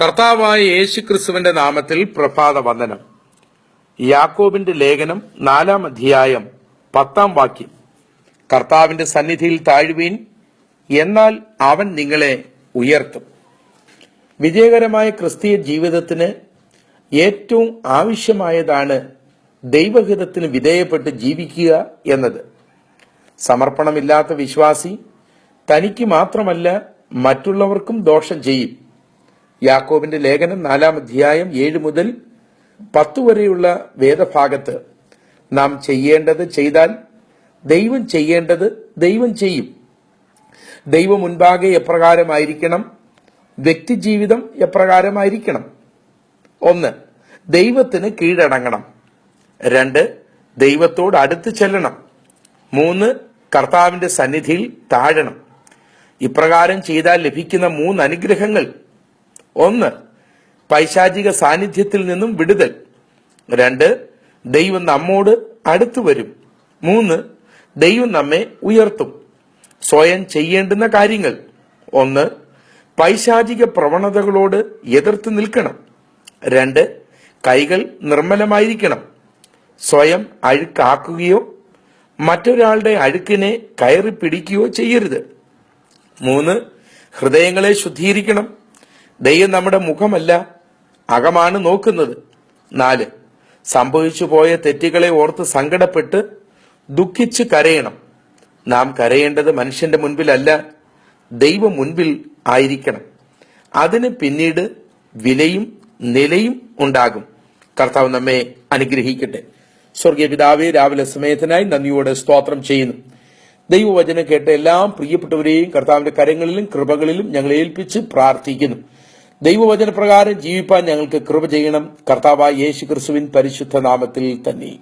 കർത്താവായ യേശു ക്രിസ്തുവിന്റെ നാമത്തിൽ പ്രഭാത വന്ദനം യാക്കോബിന്റെ ലേഖനം നാലാം അധ്യായം പത്താം വാക്യം. കർത്താവിന്റെ സന്നിധിയിൽ താഴ്വീൻ എന്നാൽ അവൻ നിങ്ങളെ ഉയർത്തും. വിജയകരമായ ക്രിസ്തീയ ജീവിതത്തിന് ഏറ്റവും ആവശ്യമായതാണ് ദൈവഹിതത്തിന് വിധേയപ്പെട്ട് ജീവിക്കുക എന്നത്. സമർപ്പണമില്ലാത്ത വിശ്വാസി തനിക്ക് മാത്രമല്ല മറ്റുള്ളവർക്കും ദോഷം ചെയ്യും. യാക്കോബിന്റെ ലേഖനം നാലാം അധ്യായം ഏഴ് മുതൽ പത്ത് വരെയുള്ള വേദഭാഗത്ത് നാം ചെയ്യേണ്ടത് ചെയ്താൽ ദൈവം ചെയ്യേണ്ടത് ദൈവം ചെയ്യും. ദൈവം മുൻപാകെ എപ്രകാരമായിരിക്കണം? വ്യക്തിജീവിതം എപ്രകാരമായിരിക്കണം? ഒന്ന് ദൈവത്തിന് കീഴടങ്ങണം. രണ്ട് ദൈവത്തോട് അടുത്ത് ചെല്ലണം. മൂന്ന് കർത്താവിന്റെ സന്നിധിയിൽ താഴണം. ഇപ്രകാരം ചെയ്താൽ ലഭിക്കുന്ന മൂന്ന് അനുഗ്രഹങ്ങൾ ഒന്ന് പൈശാചിക സാന്നിധ്യത്തിൽ നിന്നും വിടുതൽ. രണ്ട് ദൈവം നമ്മോട് അടുത്തു വരും. മൂന്ന് ദൈവം നമ്മെ ഉയർത്തും. സ്വയം ചെയ്യേണ്ടുന്ന കാര്യങ്ങൾ. ഒന്ന് പൈശാചിക പ്രവണതകളോട് എതിർത്ത് നിൽക്കണം. രണ്ട് കൈകൾ നിർമ്മലമായിരിക്കണം. സ്വയം അഴുക്കാക്കുകയോ മറ്റൊരാളുടെ അഴുക്കിനെ കയറി പിടിക്കുകയോ ചെയ്യരുത്. മൂന്ന് ഹൃദയങ്ങളെ ശുദ്ധീകരിക്കണം. ദൈവം നമ്മുടെ മുഖമല്ല അകമാണ് നോക്കുന്നത്. നാല് സംഭവിച്ചു പോയ തെറ്റുകളെ ഓർത്ത് സങ്കടപ്പെട്ട് ദുഃഖിച്ച് കരയണം. നാം കരയേണ്ടത് മനുഷ്യന്റെ മുൻപിലല്ല ദൈവം മുൻപിൽ ആയിരിക്കണം. അതിന് പിന്നീട് വിലയും നിലയും ഉണ്ടാകും. കർത്താവ് നമ്മെ അനുഗ്രഹിക്കട്ടെ. സ്വർഗീയ പിതാവെ രാവിലെ സമയത്തിനായി നന്ദിയോടെ സ്തോത്രം ചെയ്യുന്നു. ദൈവവചനം കേട്ട എല്ലാം പ്രിയപ്പെട്ടവരെയും കർത്താവിന്റെ കരങ്ങളിലും കൃപകളിലും ഞങ്ങൾ ഏൽപ്പിച്ച് പ്രാർത്ഥിക്കുന്നു. ദൈവവചന പ്രകാരം ജീവിപ്പാൻ ഞങ്ങൾക്ക് കൃപ ചെയ്യണം. കർത്താവായ യേശു ക്രിസ്തുവിൻ പരിശുദ്ധ നാമത്തിൽ തന്നെ.